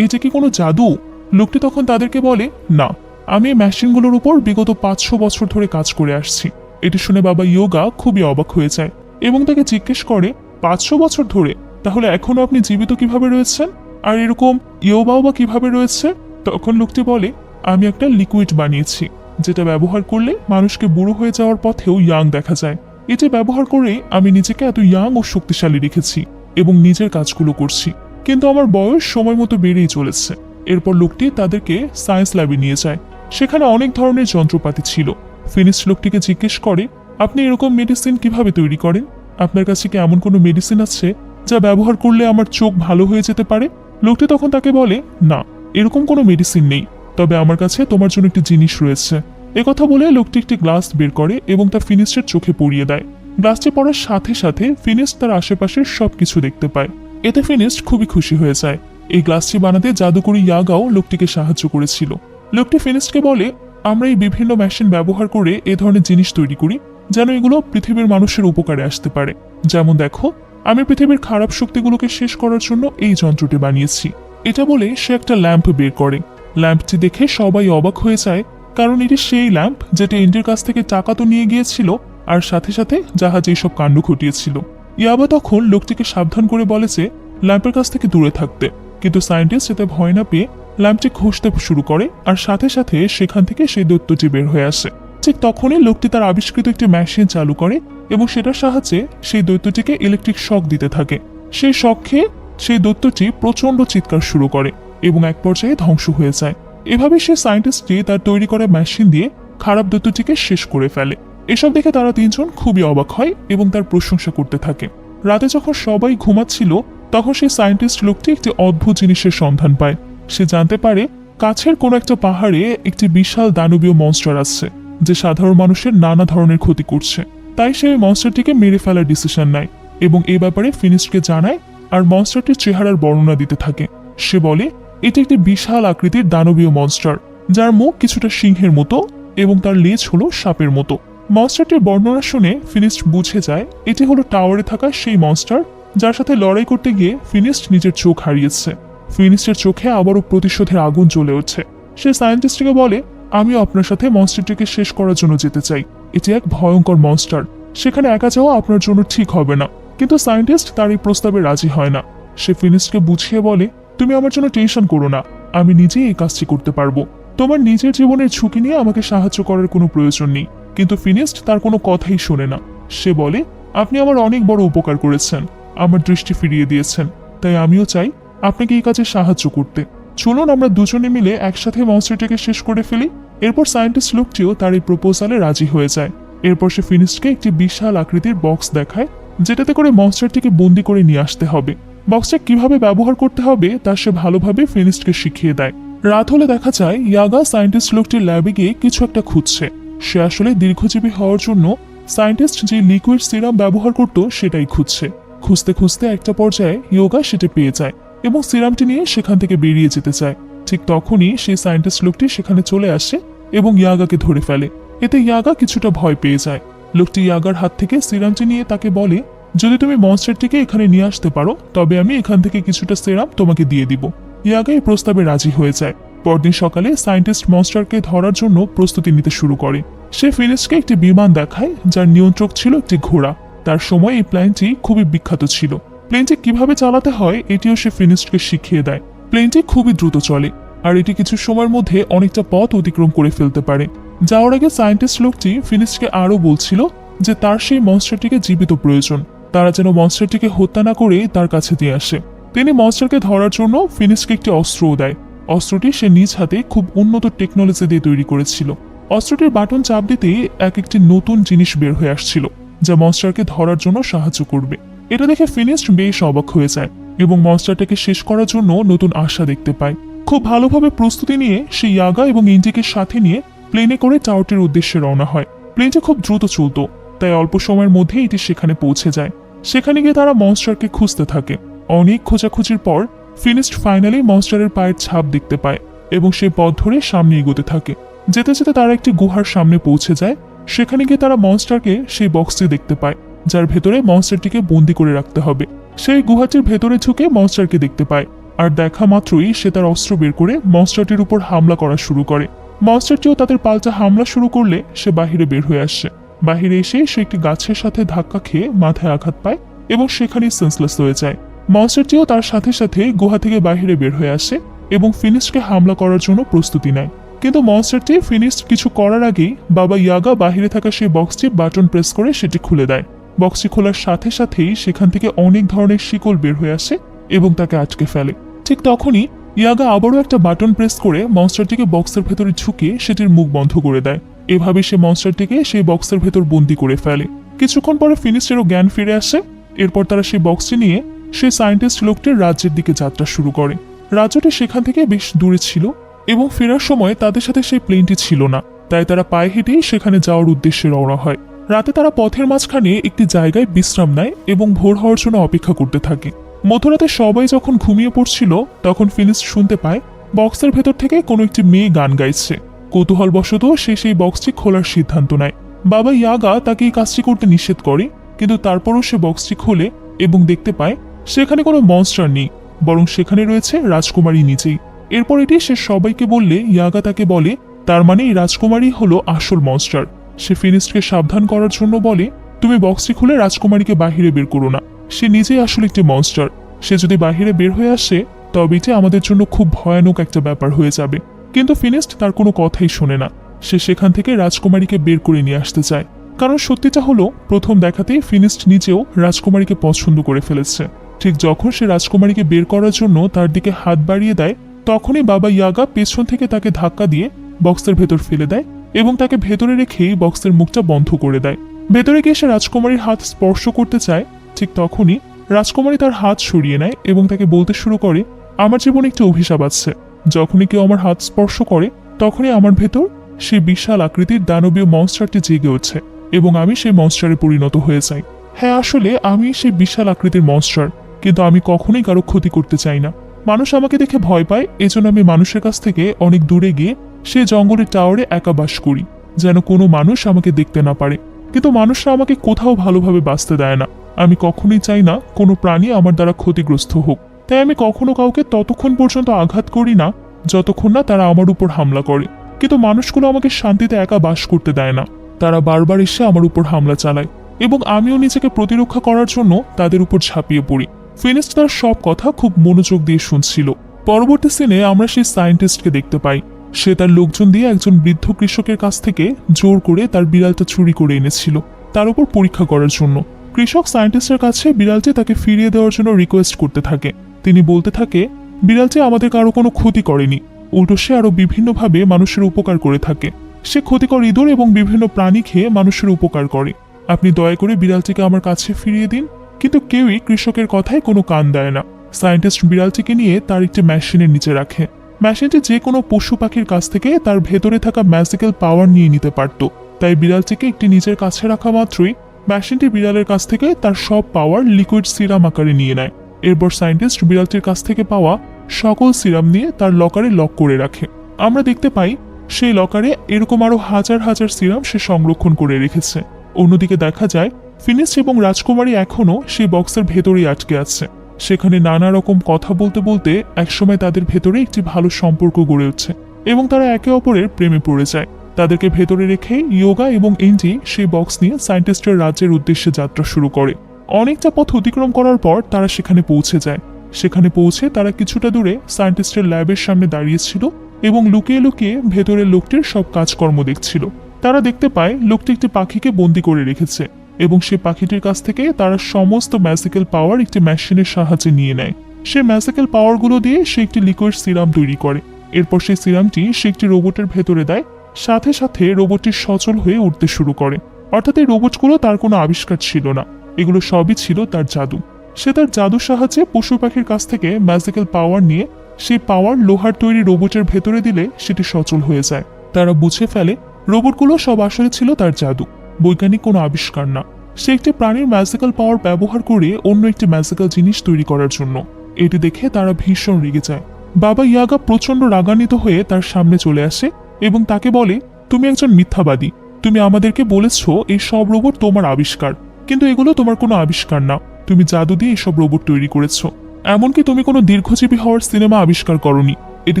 যে কি কোনো জাদু? লোকটি তখন তাদেরকে বলে, না, আমি এই মেশিনগুলোর উপর বিগত পাঁচশো বছর ধরে কাজ করে আসছি। এটি শুনে বাবা ইয়োগা খুবই অবাক হয়ে যায় এবং তাকে জিজ্ঞেস করে, পাঁচশো বছর ধরে, তাহলে এখনও আপনি জীবিত কীভাবে রয়েছেন? আর এরকম ইয়োবাও বা কীভাবে রয়েছে? তখন লোকটি বলে, আমি একটা লিকুইড বানিয়েছি, যেটা ব্যবহার করলে মানুষকে বুড়ো হয়ে যাওয়ার পথেও ইয়াং দেখা যায়। এটা ব্যবহার করে আমি নিজেকে এত ইয়াং ও শক্তিশালী রেখেছি এবং নিজের কাজগুলো করছি। কিন্তু আমার বয়স সময় মতো বেড়েই চলেছে। এরপর লোকটি তাদেরকে সায়েন্স ল্যাবে নিয়ে যায়। সেখানে অনেক ধরনের যন্ত্রপাতি ছিল। ফিনিশ লোকটিকে জিজ্ঞেস করে, আপনি এরকম মেডিসিন কীভাবে তৈরি করেন? আপনার কাছে কি এমন কোনো মেডিসিন আছে যা ব্যবহার করলে আমার চোখ ভালো হয়ে যেতে পারে? লোকটি তখন তাকে বলে, না, এরকম কোনো মেডিসিন নেই। তবে আমার কাছে তোমার জন্য একটি জিনিস রয়েছে। কথা বলে লোকটি একটি গ্লাস বের করে এবং তা ফিনিস্টের চোখে পড়িয়ে দেয়। গ্লাসটি পড়ার সাথে সাথে ফিনিস্ট তার আশেপাশের সবকিছু দেখতে পায়। এতে ফিনিস্ট খুবই খুশি হয়ে যায়। এই গ্লাসটি বানাতে জাদুকরি ইয়াগাও লোকটিকে সাহায্য করেছিল। লোকটি ফিনিস্টকে বলে, আমরা এই বিভিন্ন মেশিন ব্যবহার করে এ ধরনের জিনিস তৈরি করি, যেন এগুলো পৃথিবীর মানুষের উপকারে আসতে পারে। যেমন দেখো আমি পৃথিবীর খারাপ শক্তিগুলোকে শেষ করার জন্য এই যন্ত্রটি বানিয়েছি। এটা বলে সে একটা ল্যাম্প বের করে। ল্যাম্পটি দেখে সবাই অবাক হয়ে যায়, কারণ এটি সেই ল্যাম্প যেটা ইন্ডির কাছ থেকে টাকা তো নিয়ে গিয়েছিল, আর সাথে সাথে জাহাজ এইসব কাণ্ড ঘটিয়েছিল। ইয়াবা তখন লোকটিকে সাবধান করে বলে যে, ল্যাম্পের কাছ থেকে দূরে থাকতে। কিন্তু সায়েন্টিস্ট এতে ভয় না পেয়ে ল্যাম্পটি ঘষতে শুরু করে, আর সাথে সাথে সেখান থেকে সেই দৈত্যটি বের হয়ে আসে। ঠিক তখনই লোকটি তার আবিষ্কৃত একটি মেশিন চালু করে এবং সেটার সাহায্যে সেই দৈত্যটিকে ইলেকট্রিক শক দিতে থাকে। সেই শক খেয়ে সেই দৈত্যটি প্রচণ্ড চিৎকার শুরু করে এবং এক পর্যায়ে ধ্বংস হয়ে যায়। এভাবে সে সায়েন্টিস্টটি তার তৈরি করা মেশিন দিয়ে খারাপ দৈত্যটিকে শেষ করে ফেলে। এসব দেখে তারা তিনজন খুবই অবাক হয় এবং তার প্রশংসা করতে থাকে। রাতে যখন সবাই ঘুমাচ্ছিল, তখন সেই সায়েন্টিস্ট লোকটি একটি অদ্ভুত জিনিসের সন্ধান পায়। সে জানতে পারে, কাছের কোনো একটা পাহাড়ে একটি বিশাল দানবীয় মনস্টার আসছে। যে সাধারণ মানুষের নানা ধরনের ক্ষতি করছে। তাই সে মনস্টারটিকে মেরে ফেলার ডিসিশন নেয় এবং এ ব্যাপারে ফিনিশকে জানায় আর মনস্টারটির চেহারার বর্ণনা দিতে থাকে। সে বলে, এটি একটি বিশাল আকৃতির দানবীয় মনস্টার যার মুখ কিছুটা সিংহের মতো এবং তার লেজ হলো সাপের মতো। মনস্টারটির বর্ণনা শুনে ফিনিস্ট বুঝে যায়, এটি হলো টাওয়ারে থাকা সেই মনস্টার যার সাথে লড়াই করতে গিয়ে ফিনিস্ট নিজের চোখ হারিয়েছে। ফিনিস্টের চোখে আবারও প্রতিশোধের আগুন জ্বলে উঠছে। সে সায়েন্টিস্টকে বলে আমিও আপনার সাথে মনস্টারটিকে শেষ করার জন্য যেতে চাই। এটি এক ভয়ঙ্কর মনস্টার সেখানে একা যাওয়া আপনার জন্য ঠিক হবে না। কিন্তু সায়েন্টিস্ট তার এই প্রস্তাবে রাজি হয় না। সে ফিনিস্টকে বুঝিয়ে বলে, তুমি আমার জন্য টেনশন করো না। আমি নিজেই এই কাজটি করতে পারব। তোমার নিজের জীবনের ঝুঁকি নিয়ে আমাকে সাহায্য করার কোনো প্রয়োজন নেই। কিন্তু ফিনিস্ট তার কোনো কথাই শোনে না। সে বলে, আপনি আমার অনেক বড় উপকার করেছেন। আমার দৃষ্টি ফিরিয়ে দিয়েছেন। তাই আমিও চাই আপনাকে এই কাজে সাহায্য করতে। চলুন আমরা দুজনে মিলে একসাথে মনস্টারটিকে শেষ করে ফেলি, এরপর সায়েন্টিস্ট লোকটিও তার এই প্রপোজালে রাজি হয়ে যায়। এরপর সে ফিনিস্টকে একটি বিশাল আকৃতির বক্স দেখায়, যেটাতে করে মনস্টারটিকে বন্দি করে নিয়ে আসতে হবে। বক্সটা কীভাবে ব্যবহার করতে হবে, তা সে ভালোভাবে ফিনিস্টকে শিখিয়ে দেয়। রাত হলে দেখা যায়, ইয়াগা সায়েন্টিস্ট লোকটির ল্যাবে গিয়ে কিছু একটা খুঁজছে। সে আসলে দীর্ঘজীবী হওয়ার জন্য সায়েন্টিস্ট যে লিকুইড সিরাম ব্যবহার করত, সেটাই খুঁজছে। খুঁজতে খুঁজতে একটা পর্যায়ে ইয়োগা সেটা পেয়ে যায়। এবং সিরামটি নিয়ে সেখান থেকে বেরিয়ে যেতে চায়। ঠিক তখনই সেই সায়েন্টিস্ট লোকটি সেখানে চলে আসে এবং ইয়াগাকে ধরে ফেলে। এতে ইয়াগা কিছুটা ভয় পেয়ে যায়। লোকটি ইয়াগার হাত থেকে সিরামটি নিয়ে তাকে বলে, যদি তুমি মনস্টারটিকে এখানে নিয়ে আসতে পারো, তবে আমি এখান থেকে কিছুটা সিরাম তোমাকে দিয়ে দিব। ইয়াগা এই প্রস্তাবে রাজি হয়ে যায়। পরদিন সকালে সায়েন্টিস্ট মনস্টারকে ধরার জন্য প্রস্তুতি নিতে শুরু করে। সে ফিনিশকে একটি বিমান দেখায়, যার নিয়ন্ত্রক ছিল একটি ঘোড়া। তার সময় এই প্ল্যানটি খুবই বিখ্যাত ছিল। প্লেনটি কীভাবে চালাতে হয়, এটিও সে ফিনিস্টকে শিখিয়ে দেয়। প্লেনটি খুবই দ্রুত চলে, আর এটি কিছু সময়ের মধ্যে অনেকটা পথ অতিক্রম করে ফেলতে পারে। যাওয়ার আগে সায়েন্টিস্ট লোকটি ফিনিস্টকে আরও বলছিল যে তার সেই মনস্টারটিকে জীবিত প্রয়োজন, তারা যেন মনস্টারটিকে হত্যা না করে তার কাছে দিয়ে আসে। তিনি মনস্টারকে ধরার জন্য ফিনিশকে একটি অস্ত্রও দেয়। অস্ত্রটি সে নিজ হাতে খুব উন্নত টেকনোলজি দিয়ে তৈরি করেছিল। অস্ত্রটির বাটন চাপ দিতেই এক একটি নতুন জিনিস বের হয়ে আসছিল, যা মনস্টারকে ধরার জন্য সাহায্য করবে। এটা দেখে ফিনিস্ট বেশ অবাক হয়ে যায় এবং মনস্টারটাকে শেষ করার জন্য নতুন আশা দেখতে পায়। খুব ভালোভাবে প্রস্তুতি নিয়ে সে ইয়াগা এবং ইন্ডিকে সাথে নিয়ে প্লেনে করে টাওয়ারটির উদ্দেশ্যে রওনা হয়। প্লেনটি খুব দ্রুত চলত, তাই অল্প সময়ের মধ্যেই এটি সেখানে পৌঁছে যায়। সেখানে গিয়ে তারা মনস্টারকে খুঁজতে থাকে। অনেক খোঁজাখুঁজির পর ফিনিস্ট ফাইনালি মনস্টারের পায়ের ছাপ দেখতে পায় এবং সে পথ ধরে সামনে এগোতে থাকে। যেতে যেতে তারা একটি গুহার সামনে পৌঁছে যায়। সেখানে গিয়ে তারা মনস্টারকে সেই বক্সটি দেখতে পায়। যার ভেতরে মনস্টারটিকে বন্দি করে রাখতে হবে। সেই গুহাটির ভেতরে ঝুঁকে মনস্টারকে দেখতে পায়। আর দেখা মাত্রই সে তার অস্ত্র বের করে মনস্টারটির উপর হামলা করা শুরু করে। মনস্টারটিও তাদের পাল্টা হামলা শুরু করলে সে বাহিরে বের হয়ে আসছে বাহিরে এসে সে একটি গাছের সাথে ধাক্কা খেয়ে মাথায় আঘাত পায় এবং সেখানেই সেন্সলেস হয়ে যায়। মনস্টারটিও তার সাথে সাথে গুহা থেকে বাহিরে বের হয়ে আসে এবং ফিনিশকে হামলা করার জন্য প্রস্তুতি নেয়। কিন্তু মনস্টারটি ফিনিশ কিছু করার আগেই বাবা ইয়াগা বাহিরে থাকা সেই বক্সটি বাটন প্রেস করে সেটি খুলে দেয়। বক্সটি খোলার সাথে সাথেই সেখান থেকে অনেক ধরনের শিকল বের হয়ে আসে এবং তাকে আটকে ফেলে। ঠিক তখনই ইয়াগা আবারও একটা বাটন প্রেস করে মনস্টারটিকে বক্সের ভেতরে ঝুঁকে সেটির মুখ বন্ধ করে দেয়। এভাবে সে মনস্টারটিকে সেই বক্সের ভেতর বন্দি করে ফেলে। কিছুক্ষণ পরে ফিনিশেরও জ্ঞান ফিরে আসে। এরপর তারা সেই বক্সটি নিয়ে সেই সায়েন্টিস্ট লোকটির রাজ্যের দিকে যাত্রা শুরু করে। রাজ্যটি সেখান থেকে বেশ দূরে ছিল এবং ফেরার সময় তাদের সাথে সেই প্লেনটি ছিল না। তাই তারা পায়ে হেঁটেই সেখানে যাওয়ার উদ্দেশ্যে রওনা হয়। রাতে তারা পথের মাঝখানে একটি জায়গায় বিশ্রাম নেয় এবং ভোর হওয়ার জন্য অপেক্ষা করতে থাকে। মধ্যরাতে সবাই যখন ঘুমিয়ে পড়ছিল, তখন ফিনিস শুনতে পায়, বক্সের ভেতর থেকে কোনো একটি মেয়ে গান গাইছে। কৌতূহলবশত সে সেই বক্সটি খোলার সিদ্ধান্ত নেয়। বাবা ইয়াগা তাকে এই কাজটি করতে নিষেধ করে, কিন্তু তারপরও সে বক্সটি খোলে এবং দেখতে পায়, সেখানে কোনো মনস্টার নেই, বরং সেখানে রয়েছে রাজকুমারী নিজেই। এরপর এটি সে সবাইকে বললে, ইয়াগা তাকে বলে, তার মানে এই রাজকুমারী হলো আসল মনস্টার। সে ফিনিস্টকে সাবধান করার জন্য বলে, তুমি বক্সটি খুলে রাজকুমারীকে বাহিরে বের করো না। সে নিজেই আসলে একটি মনস্টার সে যদি বাইরে বের হয়ে আসে, তবে এটি আমাদের জন্য খুব ভয়ানক একটা ব্যাপার হয়ে যাবে। কিন্তু ফিনিস্ট তার কোনো কথাই শোনে না। সে সেখান থেকে রাজকুমারীকে বের করে নিয়ে আসতে চায়। কারণ সত্যিটা হলো, প্রথম দেখাতেই ফিনিস্ট নিজেও রাজকুমারীকে পছন্দ করে ফেলেছে। ঠিক যখন সে রাজকুমারীকে বের করার জন্য তার দিকে হাত বাড়িয়ে দেয়, তখনই বাবা ইয়াগা পেছন থেকে তাকে ধাক্কা দিয়ে বক্সের ভেতর ফেলে দেয় এবং তাকে ভেতরে রেখেই বক্সের মুখটা বন্ধ করে দেয়। ভেতরে গিয়ে সে রাজকুমারীর হাত স্পর্শ করতে চায়, ঠিক তখনই রাজকুমারী তার হাত সরিয়ে নেয় এবং তাকে বলতে শুরু করে, আমার জীবনে একটি অভিশাপ আছে। যখনই কেউ আমার হাত স্পর্শ করে, তখনই আমার ভেতর সে বিশাল আকৃতির দানবীয় মনস্টারটি জেগে ওঠে এবং আমি সেই মনস্টারে পরিণত হয়ে যাই। হ্যাঁ আসলে আমি সেই বিশাল আকৃতির মনস্টার, কিন্তু আমি কখনোই কারও ক্ষতি করতে চাই না। মানুষ আমাকে দেখে ভয় পায়, এজন্য আমি মানুষের কাছ থেকে অনেক দূরে গিয়ে সে জঙ্গলের টাওয়ারে একা বাস করি, যেন কোনো মানুষ আমাকে দেখতে না পারে। কিন্তু মানুষরা আমাকে কোথাও ভালোভাবে বাঁচতে দেয় না। আমি কখনোই চাই না কোনো প্রাণী আমার দ্বারা ক্ষতিগ্রস্ত হোক। তাই আমি কখনো কাউকে ততক্ষণ পর্যন্ত আঘাত করি না, যতক্ষণ না তারা আমার উপর হামলা করে। কিন্তু মানুষগুলো আমাকে শান্তিতে একা বাস করতে দেয় না। তারা বারবার এসে আমার উপর হামলা চালায় এবং আমিও নিজেকে প্রতিরক্ষা করার জন্য তাদের উপর ঝাঁপিয়ে পড়ি। ফিনিস্ট তার সব কথা খুব মনোযোগ দিয়ে শুনছিল। পরবর্তী সিনে আমরা সেই সায়েন্টিস্টকে দেখতে পাই। সে তার লোকজন দিয়ে একজন বৃদ্ধ কৃষকের কাছ থেকে জোর করে তার বিড়ালটা চুরি করে এনেছিল। তার উপর পরীক্ষা করার জন্য। কৃষক সায়েন্টিস্টের কাছে বিড়ালটি তাকে ফিরিয়ে দেওয়ার জন্য রিকোয়েস্ট করতে থাকে। তিনি বলতে থাকে, বিড়ালটি আমাদের কারও কোনো ক্ষতি করেনি। উল্টো সে আরও বিভিন্নভাবে মানুষের উপকার করে থাকে। সে ক্ষতিকর ইঁদুর এবং বিভিন্ন প্রাণী খেয়ে মানুষের উপকার করে। আপনি দয়া করে বিড়ালটিকে আমার কাছে ফিরিয়ে দিন। কিন্তু কেউই কৃষকের কথায় কোনো কান দেয় না। সায়েন্টিস্ট বিড়ালটিকে নিয়ে তার একটি মেশিনের নিচে রাখে। মেশিনটি যে কোনো পশু পাখির কাছ থেকে তার ভেতরে থাকা ম্যাজিক্যাল পাওয়ার নিয়ে নিতে পারত। তাই বিড়ালটিকে একটি নিজের কাছে রাখা মাত্রই মেশিনটি বিড়ালের কাছ থেকে তার সব পাওয়ার লিকুইড সিরাম আকারে নিয়ে নেয়। এরপর সায়েন্টিস্ট বিড়ালটির কাছ থেকে পাওয়া সকল সিরাম নিয়ে তার লকারে লক করে রাখে। আমরা দেখতে পাই, সেই লকারে এরকম আরও হাজার হাজার সিরাম সে সংরক্ষণ করে রেখেছে। অন্যদিকে দেখা যায়, ফিনিশ এবং রাজকুমারী এখনও সেই বক্সের ভেতরেই আটকে আছে। সেখানে নানা রকম কথা বলতে বলতে একসময় তাদের ভেতরে একটি ভালো সম্পর্ক গড়ে উঠছে এবং তারা একে অপরের প্রেমে পড়ে যায়। তাদেরকে ভেতরে রেখে ইয়োগা এবং এনজি সেই বক্স নিয়ে সায়েন্টিস্টের রাজ্যের উদ্দেশ্যে যাত্রা শুরু করে। অনেকটা পথ অতিক্রম করার পর তারা সেখানে পৌঁছে যায়। সেখানে পৌঁছে তারা কিছুটা দূরে সায়েন্টিস্টের ল্যাবের সামনে দাঁড়িয়েছিল এবং লুকিয়ে লুকিয়ে ভেতরের লোকটির সব কাজকর্ম দেখছিল। তারা দেখতে পায় লোকটি একটি পাখিকে বন্দি করে রেখেছে। এবং সে পাখিটির কাছ থেকে তারা সমস্ত ম্যাজিক্যাল পাওয়ার একটি মেশিনের সাহায্যে নিয়ে নেয়। সে ম্যাজিক্যাল পাওয়ারগুলো দিয়ে সে একটি লিকুইড সিরাম তৈরি করে। এরপর সেই সিরামটি সে একটি রোবটের ভেতরে দেয়। সাথে সাথে রোবটটি সচল হয়ে উঠতে শুরু করে। অর্থাৎ এই রোবটগুলো তার কোনো আবিষ্কার ছিল না। এগুলো সবই ছিল তার জাদু। সে তার জাদুর সাহায্যে পশু পাখির কাছ থেকে ম্যাজিক্যাল পাওয়ার নিয়ে সেই পাওয়ার লোহার তৈরি রোবটের ভেতরে দিলে সেটি সচল হয়ে যায়। তারা বুঝে ফেলে, রোবটগুলো সব আসলে ছিল তার জাদু। বৈজ্ঞানিক কোনো আবিষ্কার না। সে একটি প্রাণীর ম্যাজিক্যাল পাওয়ার ব্যবহার করে অন্য একটি ম্যাজিক্যাল জিনিস তৈরি করার জন্য। এটি দেখে তারা ভীষণ রেগে যায়। বাবা ইয়াগা প্রচণ্ড রাগান্বিত হয়ে তার সামনে চলে আসে এবং তাকে বলে, তুমি একজন মিথ্যাবাদী। তুমি আমাদেরকে বলেছ এই সব রোবট তোমার আবিষ্কার। কিন্তু এগুলো তোমার কোনো আবিষ্কার না। তুমি জাদু দিয়ে এসব রোবট তৈরি করেছ। এমনকি তুমি কোনো দীর্ঘজীবী হওয়ার সিনেমা আবিষ্কার করনি। এটি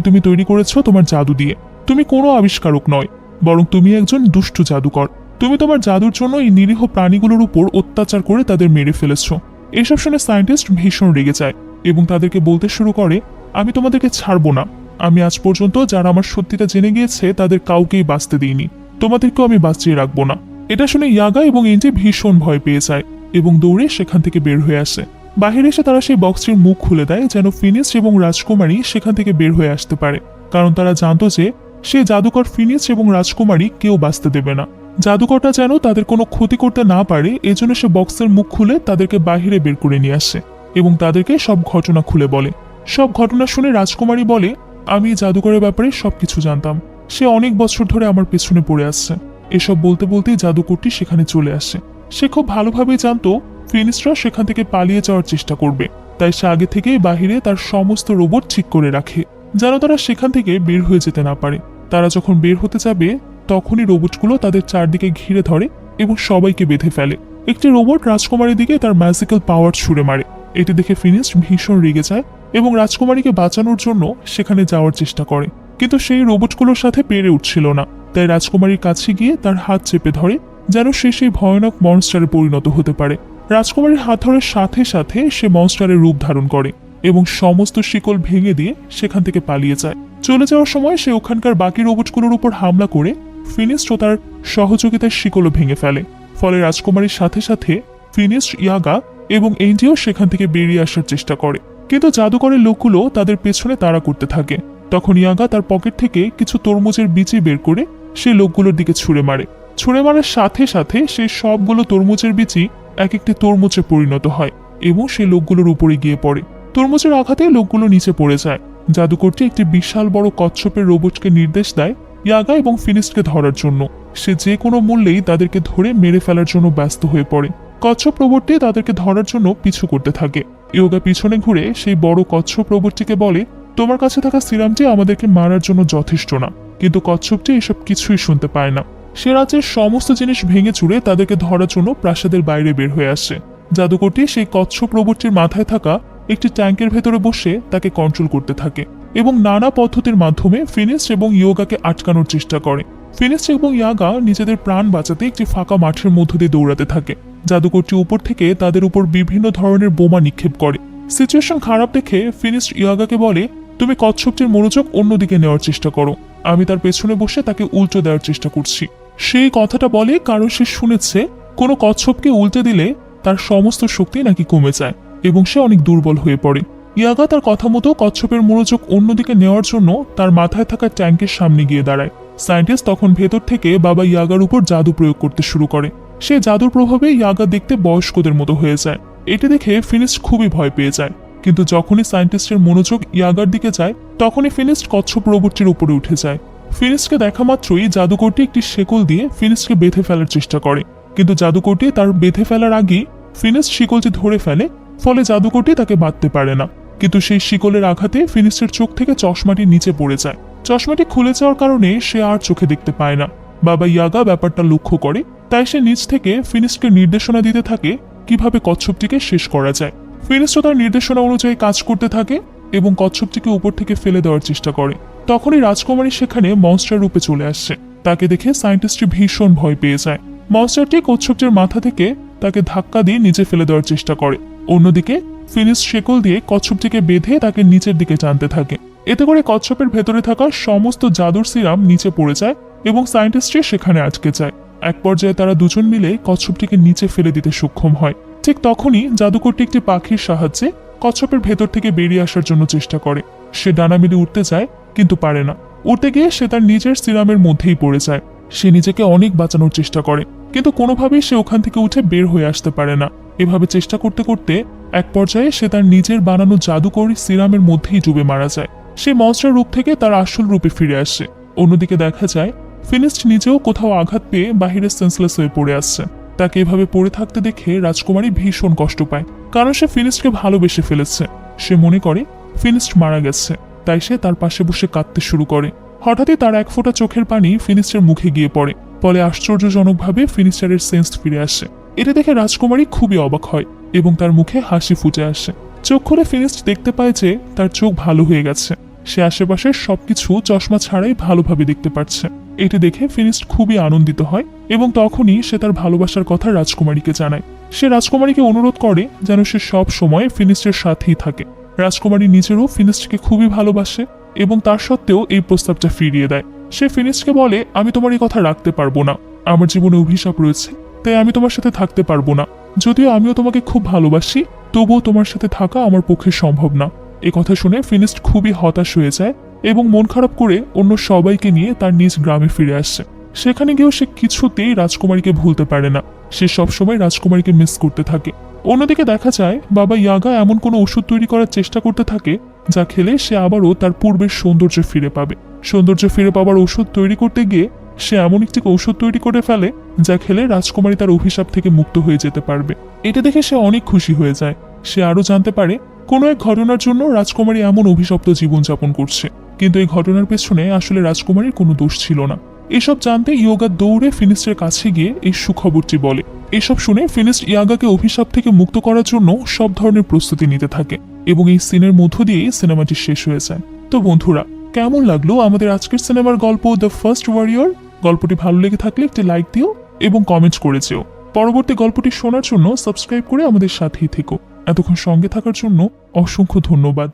তুমি তৈরি করেছ তোমার জাদু দিয়ে। তুমি কোনো আবিষ্কারক নয়, বরং তুমি একজন দুষ্টু জাদুকর। তুমি তোমার জাদুর জন্য এই নিরীহ প্রাণীগুলোর উপর অত্যাচার করে তাদের মেরে ফেলেছো। এসব শুনে সায়েন্টিস্ট ভীষণ রেগে যায় এবং তাদেরকে বলতে শুরু করে, আমি তোমাদেরকে ছাড়বো না। আমি আজ পর্যন্ত যারা আমার সত্যিটা জেনে গিয়েছে, তাদের কাউকেই বাঁচতে দিইনি। তোমাদেরকেও আমি বাঁচিয়ে রাখব না। এটা শুনে ইয়াগা এবং এনজি ভীষণ ভয় পেয়ে যায় এবং দৌড়ে সেখান থেকে বের হয়ে আসে। বাহিরে এসে তারা সেই বক্সটির মুখ খুলে দেয়, যেন ফিনিস এবং রাজকুমারী সেখান থেকে বের হয়ে আসতে পারে। কারণ তারা জানতো যে, সে জাদুকর ফিনিস এবং রাজকুমারী কেউ বাঁচতে দেবে না। জাদুকরটা যেন তাদের কোনো ক্ষতি করতে না পারে, এজন্য সে বক্সের মুখ খুলে তাদেরকে বাহিরে বের করে নিয়ে আসে এবং তাদেরকে সব ঘটনা খুলে বলে। সব ঘটনা শুনে রাজকুমারী বলে, আমি জাদুকরের ব্যাপারে সবকিছু জানতাম। সে অনেক বছর ধরে আমার পেছনে পড়ে আসছে এসব বলতে বলতেই জাদুকরটি সেখানে চলে আসে। সে খুব ভালোভাবেই জানতো ফিনিসরা সেখান থেকে পালিয়ে যাওয়ার চেষ্টা করবে। তাই সে আগে থেকেই বাহিরে তার সমস্ত রোবট ঠিক করে রাখে। যেন তারা সেখান থেকে বের হয়ে যেতে না পারে। তারা যখন বের হতে যাবে তখনই রোবটগুলো তাদের চারদিকে ঘিরে ধরে এবং সবাইকে বেঁধে ফেলে। একটি রোবট রাজকুমারীর দিকে তার ম্যাজিক্যাল পাওয়ার ছুড়ে মারে। এটি দেখে ফিনিস্ট ভীষণ রেগে যায় এবং রাজকুমারীকে বাঁচানোর জন্য সেখানে যাওয়ার চেষ্টা করে। কিন্তু সেই রোবটগুলোর সাথে পেরে উঠছিল না। তাই রাজকুমারীর কাছে গিয়ে তার হাত চেপে ধরে যেন সে সেই ভয়ানক মনস্টারে পরিণত হতে পারে। রাজকুমারীর হাত ধরার সাথে সাথে সে মনস্টারের রূপ ধারণ করে এবং সমস্ত শিকল ভেঙে দিয়ে সেখান থেকে পালিয়ে যায়। চলে যাওয়ার সময় সে ওখানকার বাকি রোবটগুলোর উপর হামলা করে ফিনিস্ট ও তার সহযোগিতার শিকলও ভেঙে ফেলে। ফলে রাজকুমারীর সাথে সাথে ফিনিস্ট ইয়াগা এবং এনজিও সেখান থেকে বেরিয়ে আসার চেষ্টা করে। কিন্তু জাদুকরের লোকগুলো তাদের পেছনে তাড়া করতে থাকে। তখন ইয়াগা তার পকেট থেকে কিছু তরমুজের বিচি বের করে সে লোকগুলোর দিকে ছুঁড়ে মারে। ছুঁড়ে মারার সাথে সাথে সে সবগুলো তরমুজের বিচি এক একটি তরমুজে পরিণত হয় এবং সে লোকগুলোর উপরে গিয়ে পড়ে। তরমুজের আঘাতে লোকগুলো নিচে পড়ে যায়। জাদুকরটি একটি বিশাল বড় কচ্ছপের রোবটকে নির্দেশ দেয় ইয়াগা এবং ফিনিস্টকে ধরার জন্য। সে যে কোনো মূল্যেই তাদেরকে ধরে মেরে ফেলার জন্য ব্যস্ত হয়ে পড়ে। কচ্ছপ রোবটটি তাদেরকে ধরার জন্য পিছু করতে থাকে। ইয়োগা পিছনে ঘুরে সেই বড় কচ্ছপ রোবটটিকে বলে, তোমার কাছে থাকা সিরামটি আমাদেরকে মারার জন্য যথেষ্ট না। কিন্তু কচ্ছপটি এসব কিছুই শুনতে পায় না। সে রাজ্যের সমস্ত জিনিস ভেঙে চুরে তাদেরকে ধরার জন্য প্রাসাদের বাইরে বের হয়ে আসে। জাদুকরটি সেই কচ্ছপ রোবটটির মাথায় থাকা একটি ট্যাঙ্কের ভেতরে বসে তাকে কন্ট্রোল করতে থাকে। এবং নানা পদ্ধতির মাধ্যমে ফিনিস্ট এবং ইয়োগাকে আটকানোর চেষ্টা করে। ফিনিস্ট এবং ইয়াগা নিজেদের প্রাণ বাঁচাতে একটি ফাঁকা মাঠের মধ্য দিয়ে দৌড়াতে থাকে। জাদুকরটি উপর থেকে তাদের উপর বিভিন্ন ধরনের বোমা নিক্ষেপ করে। সিচুয়েশন খারাপ দেখে ফিনিস্ট ইয়াগাকে বলে, তুমি কচ্ছপটির মনোযোগ অন্যদিকে নেওয়ার চেষ্টা করো। আমি তার পেছনে বসে তাকে উল্টো দেওয়ার চেষ্টা করছি। সেই কথাটা বলে কারণ সে শুনেছে, কোনো কচ্ছপকে উল্টে দিলে তার সমস্ত শক্তি নাকি কমে যায় এবং সে অনেক দুর্বল হয়ে পড়ে। ইয়াগা তার কথা মতো কচ্ছপের মনোযোগ অন্যদিকে নেওয়ার জন্য তার মাথায় থাকা ট্যাঙ্কের সামনে গিয়ে দাঁড়ায়। সায়েন্টিস্ট তখন ভেতর থেকে বাবা ইয়াগার উপর জাদু প্রয়োগ করতে শুরু করে। সে জাদুর প্রভাবে ইয়াগা দেখতে বয়স্কদের মতো হয়ে যায়। এটি দেখে ফিনিস্ট খুবই ভয় পেয়ে যায়। কিন্তু যখনই সায়েন্টিস্টের মনোযোগ ইয়াগার দিকে যায়, তখনই ফিনিস্ট কচ্ছপ রোবটটির উপরে উঠে যায়। ফিনিস্টকে দেখা মাত্রই জাদুকরটি একটি শেকল দিয়ে ফিনিস্টকে বেঁধে ফেলার চেষ্টা করে। কিন্তু জাদুকরটি তার বেঁধে ফেলার আগেই ফিনিস্ট শিকলটি ধরে ফেলে, ফলে জাদুকরটি তাকে বাঁধতে পারে না। কিন্তু সেই শিকলের আঘাতে ফিনিস্টের চোখ থেকে চশমাটি নিচে পড়ে যায়। চশমাটি খুলে যাওয়ার কারণে সে আর চোখে দেখতে পায় না। বাবা ইয়াগা ব্যাপারটা লক্ষ্য করে, তাই সে নিজ থেকে ফিনিস্টকে নির্দেশনা দিতে থাকে কীভাবে কচ্ছপটিকে শেষ করা যায়। ফিনিস্টও তার নির্দেশনা অনুযায়ী কাজ করতে থাকে এবং কচ্ছপটিকে উপর থেকে ফেলে দেওয়ার চেষ্টা করে। তখনই রাজকুমারী সেখানে মনস্টার রূপে চলে আসছে তাকে দেখে সায়েন্টিস্টটি ভীষণ ভয় পেয়ে যায়। মনস্টারটি কচ্ছপটির মাথা থেকে তাকে ধাক্কা দিয়ে নিচে ফেলে দেওয়ার চেষ্টা করে। অন্যদিকে ফিনিস শেকল দিয়ে কচ্ছপটিকে বেঁধে তাকে নিচের দিকে টানতে থাকে। এতে করে কচ্ছপের ভেতরে থাকা সমস্ত জাদুর সিরাম নিচে পড়ে যায় এবং সায়েন্টিস্টটি সেখানে আটকে যায়। এক পর্যায়ে তারা দুজন মিলে কচ্ছপটিকে নিচে ফেলে দিতে সক্ষম হয়। ঠিক তখনই জাদুকরটি একটি পাখির সাহায্যে কচ্ছপের ভেতর থেকে বেরিয়ে আসার জন্য চেষ্টা করে। সে ডানা মেলে উঠতে যায়, কিন্তু পারে না। উঠতে গিয়ে সে তার নিজের সিরামের মধ্যেই পড়ে যায়। সে নিজেকে অনেক বাঁচানোর চেষ্টা করে, কিন্তু কোনোভাবেই সে ওখান থেকে উঠে বের হয়ে আসতে পারে না। এভাবে চেষ্টা করতে করতে এক পর্যায়ে সে তার নিজের বানানো জাদুকরি সিরামের মধ্যেই ডুবে মারা যায়। সে মনস্টার রূপ থেকে তার আসল রূপে ফিরে আসে। অন্যদিকে দেখা যায় ফিনিস্ট নিজেও কোথাও আঘাত পেয়ে বাহিরে সেন্সলেস হয়ে পড়ে আসছে। তাকে এভাবে পড়ে থাকতে দেখে রাজকুমারী ভীষণ কষ্ট পায়, কারণ সে ফিনিস্টকে ভালোবেসে ফেলেছে। সে মনে করে ফিনিস্ট মারা গেছে, তাই সে তার পাশে বসে কাঁদতে শুরু করে। হঠাৎই তার এক ফোঁটা চোখের পানি ফিনিস্টের মুখে গিয়ে পড়ে, ফলে আশ্চর্যজনকভাবে ফিনিস্টারের সেন্স ফিরে আসে। এটা দেখে রাজকুমারী খুবই অবাক হয় এবং তার মুখে হাসি ফুটে আসে। চোখ খুলে ফিনিস্ট দেখতে পায় যে তার চোখ ভালো হয়ে গেছে। সে আশেপাশের সবকিছু চশমা ছাড়াই ভালোভাবে দেখতে পাচ্ছে এটি দেখে ফিনিস্ট খুবই আনন্দিত হয় এবং তখনই সে তার ভালোবাসার কথা রাজকুমারীকে জানায়। সে রাজকুমারীকে অনুরোধ করে যেন সে সব সময় ফিনিস্টের সাথেই থাকে। রাজকুমারী নিজেরও ফিনিস্টকে খুবই ভালোবাসে এবং তার সত্ত্বেও এই প্রস্তাবটা ফিরিয়ে দেয়। সে ফিনিস্টকে বলে, আমি তোমার এই কথা রাখতে পারব না। আমার জীবনে অভিশাপ রয়েছে। তাই আমি তোমার সাথে থাকতে পারব না। যদিও আমিও তোমাকে খুব ভালোবাসি, তবুও তোমার সাথে থাকা আমার পক্ষে সম্ভব না। এ কথা শুনে ফিনিস্ট খুবই হতাশ হয়ে যায় এবং মন খারাপ করে অন্য সবাইকে নিয়ে তার নিজ গ্রামে ফিরে আসছে সেখানে গিয়েও সে কিছুতেই রাজকুমারীকে ভুলতে পারে না। সে সবসময় রাজকুমারীকে মিস করতে থাকে। অন্যদিকে দেখা যায়, বাবা ইয়াগা এমন কোনো ওষুধ তৈরি করার চেষ্টা করতে থাকে, যা খেলে সে আবারও তার পূর্বের সৌন্দর্য ফিরে পাবে। সৌন্দর্য ফিরে পাবার ওষুধ তৈরি করতে গিয়ে সে এমন একটি ঔষধ তৈরি করে ফেলে যা খেলে রাজকুমারী তার অভিশাপ থেকে মুক্ত হয়ে যেতে পারবে। এটা দেখে সে অনেক খুশি হয়ে যায়। সে আরও জানতে পারে, কোনো এক ঘটনার জন্য রাজকুমারী এমন অভিশপ্ত জীবনযাপন করছে। কিন্তু এই ঘটনার পেছনে আসলে রাজকুমারীর কোনো দোষ ছিল না। এসব জানতে ইয়োগা দৌড়ে ফিনিস্টের কাছে গিয়ে এই সুখবরটি বলে। এসব শুনে ফিনিস্ট ইয়াগাকে অভিশাপ থেকে মুক্ত করার জন্য সব ধরনের প্রস্তুতি নিতে থাকে এবং এই সিনের মধ্য দিয়েই সিনেমাটি শেষ হয়ে যায়। তো বন্ধুরা, কেমন লাগল আমাদের আজকের সিনেমার গল্প দ্য ফার্স্ট ওয়ারিয়র গল্পটি ভালো লেগে থাকলে একটি লাইক দিও এবং কমেন্ট করে যেও পরবর্তী গল্পটি শোনার জন্য সাবস্ক্রাইব করে আমাদের সাথেই থেকো। এতক্ষণ সঙ্গে থাকার জন্য অসংখ্য ধন্যবাদ।